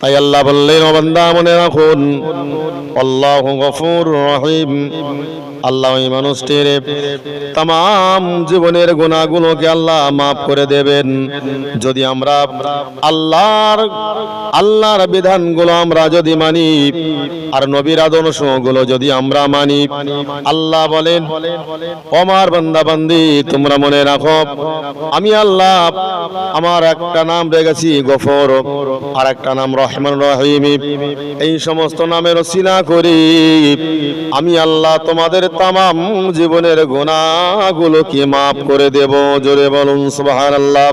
তাই আল্লাহ বললেন অবন্দা বান্দা মনে রাখুন আল্লাহ গফুর রহিম। আল্লাহ ওই মানুষটির তাম জীবনের গুণাগুলোকে আল্লাহ মাফ করে দেবেন। যদি আমরা আল্লাহর আল্লাহর বিধানগুলো আমরা যদি মানি, আর নবীর আদর্শগুলো যদি আমরা মানি, আল্লাহ বলেন আমার বান্দা বান্দি তোমরা মনে রাখো, আমি আল্লাহ আমার একটা নাম রেখেছি গফর, আর একটা নাম রহমান রহিম। এই সমস্ত নামের সিনা করি। আমি আল্লাহ তোমাদের তামাম জীবনের গুণাগুলোকে মাফ করে দেব, জোরে বলুন আল্লাহ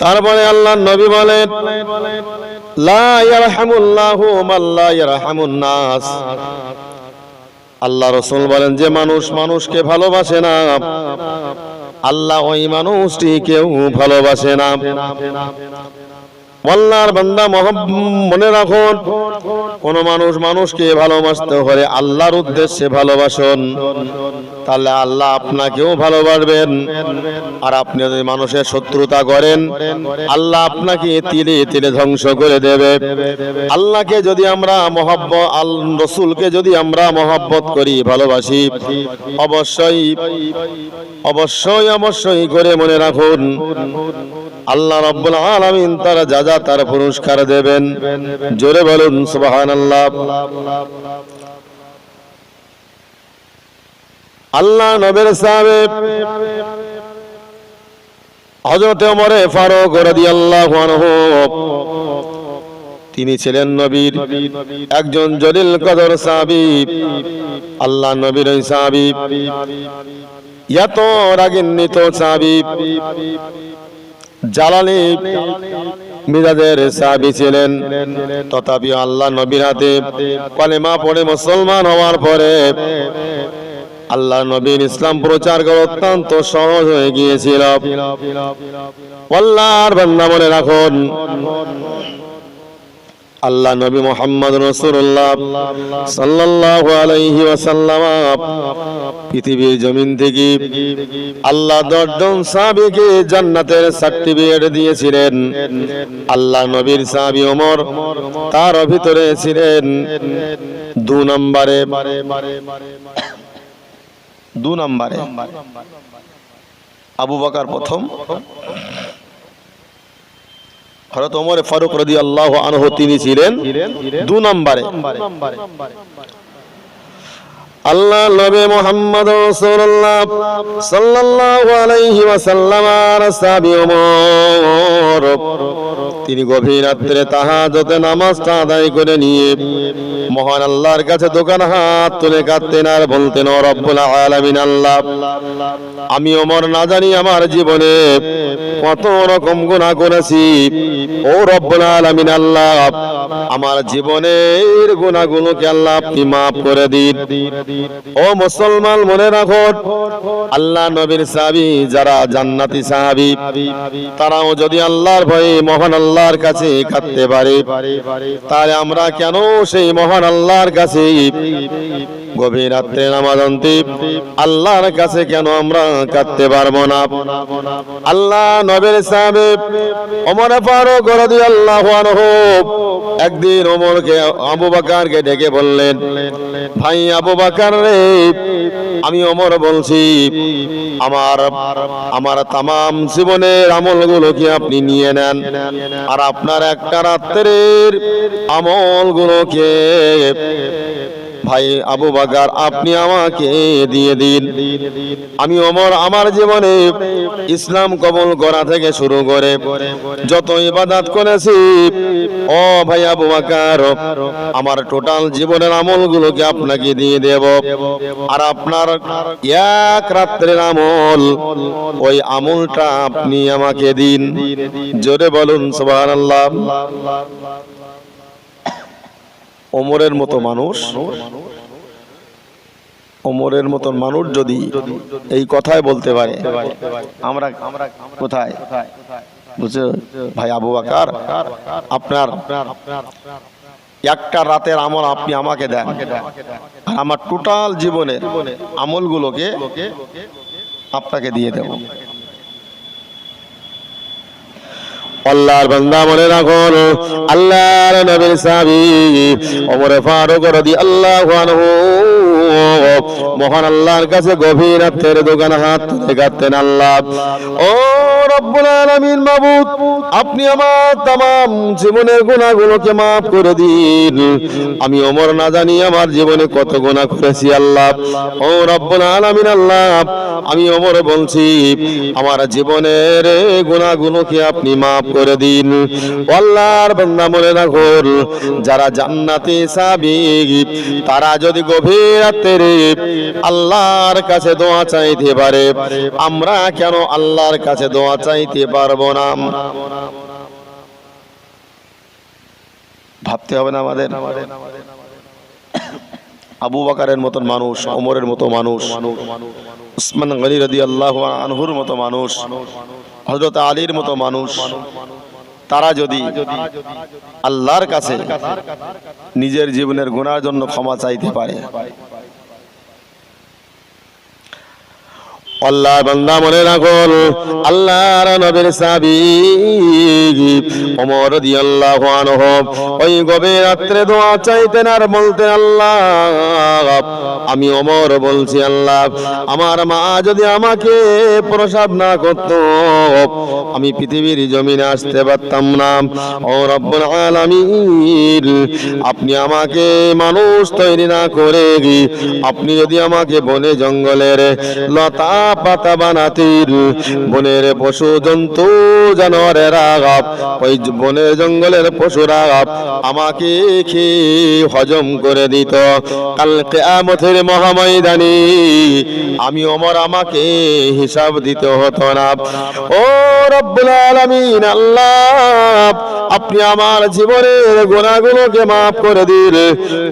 তারপরে আল্লাহ নবী বলেন মান আল্লাহ রসুল বলেন, যে মানুষ মানুষকে ভালোবাসে না, আল্লাহ ওই মানুষটি কেউ ভালোবাসে না। আল্লাহর বান্দা মনে রাখুন, কোন মানুষ মানুষকে ভালোবাসতে হলে আল্লাহর উদ্দেশ্যে ভালোবাসুন। তাহলে আল্লাহ আপনাকেও ভালোবাসবেন। আর আপনি যদি মানুষের শত্রুতা করেন, আল্লাহ আপনাকে তিলে তিলে ধ্বংস করে দেবে। আল্লাহকে যদি আমরা মহব্ব আল রসুলকে যদি আমরা মহব্বত করি, ভালোবাসি, অবশ্যই অবশ্যই অবশ্যই করে মনে রাখুন আল্লাহ রব্বুল আলামিন তারা যা যা তার পুরস্কার দেবেন। জোরে বলুন, সুবহানাল্লাহ। আল্লাহ নবের সাহেব হজরতে ওমরে ফারুক রাদিয়াল্লাহু আনহু, তিনি ছিলেন নবীর একজন জলিল কদর সাহাবী। আল্লাহ নবীর ওই সাহাবী, এত রাগিন্বিত সাহাবী। জালালি মিজাদের সাহাবী ছিলেন। তথাপি আল্লাহ নবীর হাতে কলেমা পড়ে মুসলমান হওয়ার পরে আল্লাহ নবীন ইসলাম প্রচার করা অত্যন্ত সহজ হয়ে গিয়েছিল। আল্লাহর বান্দা মনে রাখুন আল্লাহ নবী মোহাম্মদ রসুল্লাহ সাল্লাল্লাহু আলাইহি ওয়াসাল্লাম পৃথিবীর জমিন থেকে আল্লাহ দশজন সাহাবীকে জান্নাতের সার্টিফিকেট দিয়েছিলেন। আল্লাহ নবীর সাহাবী ওমর তার ভিতরে ছিলেন। দু নম্বরে দু নম্বরে আবু বকার প্রথম। হযরত ওমর ফারুক রাদিয়াল্লাহু আনহু তিনি ছিলেন দু নম্বরে। আল্লাহ নবী মুহাম্মদ রাসূলুল্লাহ সাল্লাল্লাহু আলাইহি ওয়াসাল্লাম আর সাহাবী ওমর। তিনি গভীর রাত্রে তাহাজ্জুদে নামাজটা আদায় করে নিয়ে মহান আল্লাহর কাছে দোকান হাত তুলে কাঁদতেন আর বলতেন, ও রব্বুল আলামিন আল্লাহ, আমি ওমর না জানি আমার জীবনে কত রকম গুনাহ করেছি। ও রব্বুল আলামিন আল্লাহ, আমার জীবনের গুনাহগুলোকে আল্লাহ আপনি মাফ করে দিন। ও মুসলমান মনে রাখো, আল্লাহ নবীর সাহাবী যারা জান্নাতি সাহাবী, তারাও যদি আল্লাহর ভয়ে মহান আল্লাহর কাছে কাঁদতে পারে, তাহলে আমরা কেন সেই মহান আল্লাহর কাছে গভীর রাত্রে নামাজ আল্লাহর কাছে কেন আমরা কাঁদতে পারব না? আল্লাহ নবীর সাহাবে ওমর ফারুক রাদিয়াল্লাহু আনহু একদিন ওমরকে, আবু বকরকে ডেকে বললেন, ভাই আবু বাকার রে, আমি অমর বলছি, আমার আমার তামাম জীবনের আমলগুলো কি আপনি নিয়ে নেন? আর আপনার একটা রাত্রের আমলগুলোকে ভাই আবু বাগার আপনি আমাকে দিয়ে দিন। আমি অমর, আমার জীবনে ইসলাম কবুল করা থেকে শুরু করে যত ইবাদত করেছি, ও ভাই আবু বাকার, আমার টোটাল জীবনের আমলগুলোকে আপনাকে দিয়ে দেব। আর আপনার এক রাত্রের আমল, ওই আমলটা আপনি আমাকে দিন। জোরে বলুন, সুবহানাল্লাহ। ওমরের মতো মানুষ, ওমরের মতন মানুষ যদি এই কথাই বলতে পারে, আমরা আমরা কোথায়? বুঝছ? ভাই আবু আকার আপনার একটা রাতের আমল আপনি আমাকে দেন, আর আমার টোটাল জীবনের আমলগুলোকে আপনাকে দিয়ে দেব। আল্লাহর বান্দা মনে রাখুন আল্লাহর নবীর সাহাবী ওমর ফারুক রাদিয়াল্লাহু আনহু মহান আল্লাহর কাছে গভীর রাতের দোকান হাত তুলে কাঁদতেন আল্লাহ। ও আপনি আমার তাম জীবনের গুনাহগুলোকে মাফ করে দিন। আমি ওমর না জানি আমার জীবনে কত গুনাহ করেছি, আল্লাহ। ও রব্বুল আলামিন আল্লাহ, আমি ওমর বলছি, আমার জীবনের গুনাহগুলোকে আপনি মাফ করে দিন। আল্লাহর বান্দা মনে রাখুন, যারা জান্নাতে সাবিক তারা যদি গভীর রাতের আল্লাহর কাছে দোয়া চাইতে পারে, আমরা কেন আল্লাহর কাছে দোয়া চাইতে পারব না। ভাবতে হবে না আমাদের। আবু বাকারের মতন মানুষ, ওমরের মতো মানুষ, উসমান গনি আনহুর মতো মানুষ হজরত আলীর মতো মানুষ, তারা যদি আল্লাহর কাছে নিজের জীবনের গুণার জন্য ক্ষমা চাইতে পারে আল্লাহ বান্দা মনে রাখুন, আল্লাহর নবীর সাবি। ওমর রাদিয়াল্লাহু আনহু, ওই গভীর রাত্রে দোয়া চাইতেন আর বলতেন, আল্লাহ, আমি ওমর বলছি, আল্লাহ, আমার মা যদি আমাকে প্রসাব না করত, আমি পৃথিবীর জমিনে আসতে পারতাম না। ও রব্বুল আলামিন, আপনি আমাকে মানুষ তৈরি না করে আপনি যদি আমাকে বনে জঙ্গলের লতা বনের পশু জন্তু জানোয়ারের আগাপ ওই বনের জঙ্গলের পশুরা আমাকে খেয়ে হজম করে দিত। আমি অমর আমাকে হিসাব দিতে হতো না। ও রব্বুল আলামিন, আল্লাহ, আপনি আমার জীবনের গোনাগুলোকে মাফ করে দিন।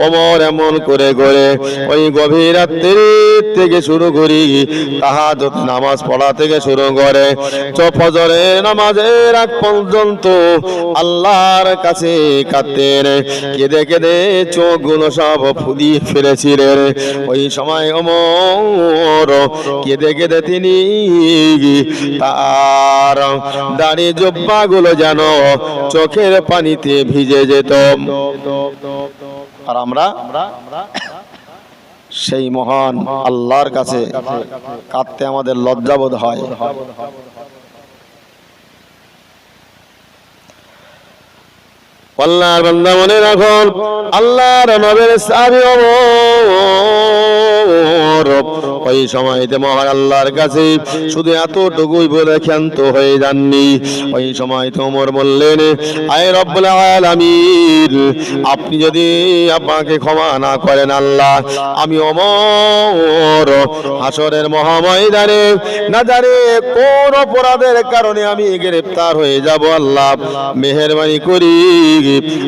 অমর এমন করে করে ওই গভীর রাত্রির থেকে শুরু করি নামাজ পড়া থেকে শুরু করে ফজরের নামাজের আগ পর্যন্ত আল্লাহর কাছে কাঁদতেন। কেঁদে কেঁদে চোখ চোখগুলো সব ফুদিয়ে ফেলেছিলেন। ওই সময় অমর কেঁদে কেঁদে তিনি তার দাড়ি জব্বাগুলো যেন চোখের পানিতে ভিজে যেত। আর আমরা সেই মহান আল্লাহর কাছে কাঁদতে আমাদের লজ্জাবোধ হয়। আল্লাহর বান্দা মনে রাখুন, আল্লাহর নবের সাবি ওই সময়তে মহান আল্লাহর কাছে শুধু এতটুকুই বলে ক্ষান্ত হয়ে যাননি। ওই সময় তোমর বললেন, আয় রব্বুল আলামিন, আপনি যদি আপনাকে ক্ষমা না করেন আল্লাহ, আমি অমর। হাসরের মহাময়দানে না জানে কোন অপরাধের কারণে আমি গ্রেফতার হয়ে যাব আল্লাহ? মেহরবানি করি।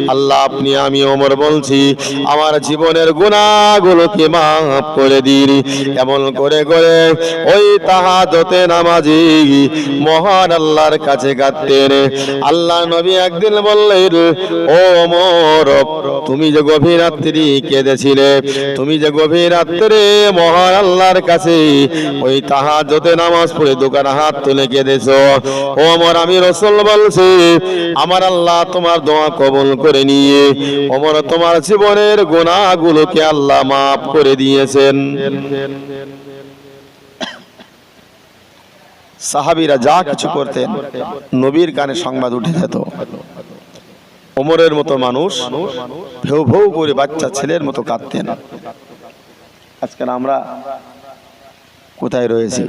আল্লাহ, আপনি আমি ওমর বলছি, আমার জীবনের গুণাগুলোকে মাফ করে দিন। এমন করে করে ওই তাহাজতে নামাজি মহান আল্লাহর কাছে কাঁদতেন আল্লাহ নবী একদিন বললেন, ও ওমর তুমি যে গভীর রাত্রি কেঁদেছিলে, তুমি যে গভীর রাত্রে মহান আল্লাহর কাছে ওই তাহাজতে নামাজ পড়ে দোকান হাত তুলে কেঁদেছো। ও আমার আমি রসুল বলছি, আমার আল্লাহ তোমার দোয়া কবল করে নিয়ে ওমর তোমার জীবনের গুণাগুলোকে আল্লাহ মাফ করে দিয়েছেন। সাহাবিরা যা কিছু করতেন নবীর কানে সংবাদ উঠে যেত। ওমরের মতো মানুষ ভেউ ভেউ করে বাচ্চা ছেলের মতো কাঁদতেন। আজকাল আমরা কোথায় রয়েছি?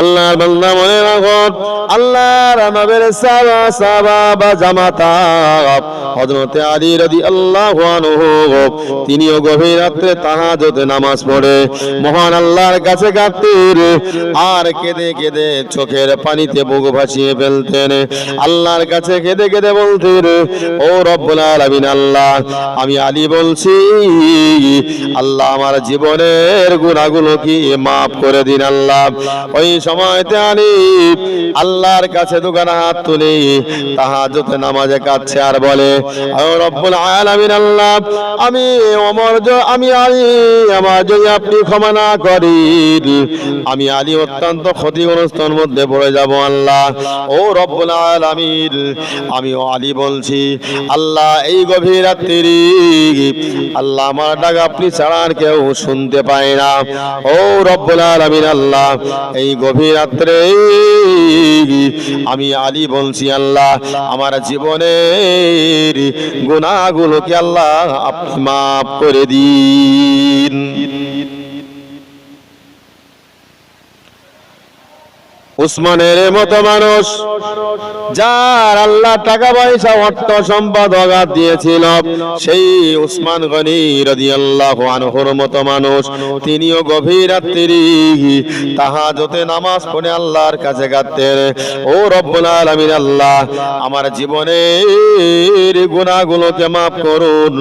আল্লাহর বান্দা মনে রাখুন আল্লাহর নবের সাবা সাবা বা জামাতা। হযরতে আলী রাদিয়াল্লাহু আনহু, তিনিও গভীর রাত্রে তাহাজ্জুদে নামাজ পড়ে। মহান আল্লাহর কাছে কাঁদতেন, আর কেঁদে কেঁদে চোখের পানিতে বুক ভাসিয়ে ফেলতেন। আল্লাহর কাছে কেঁদে কেঁদে বলতেন, ও রব্বুল আলামিন আল্লাহ, আমি আলী বলছি, আল্লাহ আমার জীবনের গুনাহগুলো কি মাফ করে দিন আল্লাহ। ওই সময়তে আলী আল্লাহর কাছে দোকানে হাত তুলে তাহাজ্জুদে নামাজে কাঁদছে আর বলে আমি অমর আমি আলী, আমার যদি আপনি ক্ষমা না করেন, আমি আলী অত্যন্ত ক্ষতিগ্রস্তর মধ্যে পড়ে যাব, আল্লাহ। ও রব্বুল আলামিন আমি আলী বলছি, আল্লাহ, এই গভীর রাত্রি, আল্লাহ, আমার ডাক আপনি ছাড়া আর কেউ শুনতে পায় না। ও রব্বুল আলামিন, আল্লাহ, এই গভীর রাত্রে আমি আলী বলছি আল্লাহ আমার জীবনের গুণাগুলোকে আল্লাহ আপনি মাফ করে দিন। উসমানের মতো মানুষ, যার আল্লাহ টাকা পয়সা, অর্থ সম্পদ অগাধ দিয়েছিল, সেই উসমান গনি রাদিয়াল্লাহু আনহুর মতো মানুষ। তিনিও গভীর রাত্রি তাহাজতে নামাজ পড়ে আল্লাহর কাছে গাতেন ও রব্বুল আলামিন আল্লাহ, আমার জীবনের গুনাহগুলোকে মাফ করুন।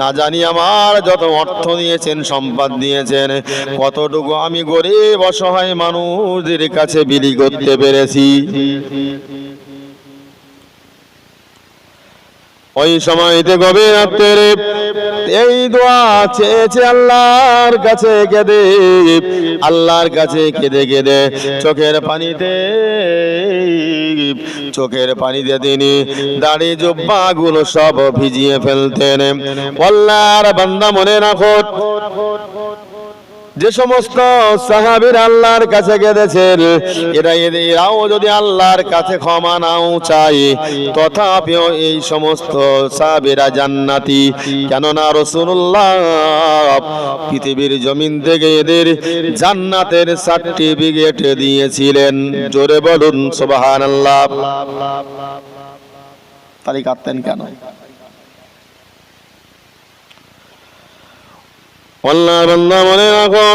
না জানি আমার যত অর্থ দিয়েছেন, সম্পদ দিয়েছেন, কতটুকু আমি গরিব, অসহায় মানুষদের কাছে বিলি করতে পেরেছি। ওই সময়তে গভীর রাত্রে এই দোয়া চেয়েছে আল্লাহর কাছে কেঁদে, আল্লাহর কাছে কেঁদে কেঁদে চোখের পানিতে চোখের পানিতে তিনি দাড়ি জুব্বা গুলো সব ভিজিয়ে ফেলতেন। আল্লাহর বান্দা মনে রাখো যে সমস্ত সাহাবীর আল্লাহর কাছে গেছেন এরা এরাও যদি আল্লাহর কাছে ক্ষমা নাও চাই তথাপিও এই সমস্ত সাহাবীরা জান্নাতি। কেননা রসুল্লাহ পৃথিবীর জমিন থেকে এদের জান্নাতের সার্টিফিকেট দিয়েছিলেন। জোরে বলুন সুবাহান আল্লাহ তালি কাঁদতেন কেন? আল্লাহর বান্দা মনে রাখো।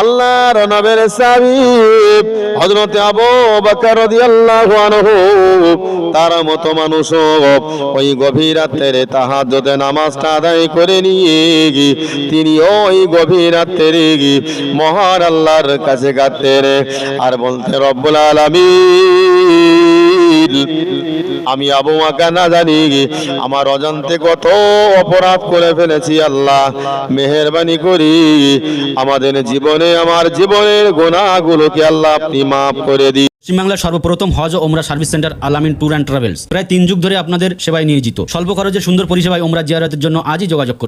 আল্লাহর নবের সাবি হযরত আবু বকর রাদিয়াল্লাহু আনহু, তার মতো মানুষ ওই গভীর রাত্রে তাহাজ্জুদে নামাজটা আদায় করে নিয়ে তিনি ওই গভীর রাত্রে মহান আল্লাহর কাছে গাতেন আর বলতে, রব্বুল আলামিন। আমি আবু না জানি আমার অজান্তে কত অপরাধ করে ফেলেছি আল্লাহ। মেহেরবানি করি। আমাদের জীবনে, আমার জীবনের গোনাগুলোকে আল্লাহ আপনি মাফ করে দিন। পশ্চিমবাংলার সর্বপ্রথম হজ ওমরা service centre Alamin tour and travels. প্রায় তিন যুগ ধরে আপনাদের সেবায় নিয়োজিত। স্বল্প খরচে সুন্দর পরিষেবায় ওমরা জিয়ারতের জন্য আজই যোগাযোগ করুন।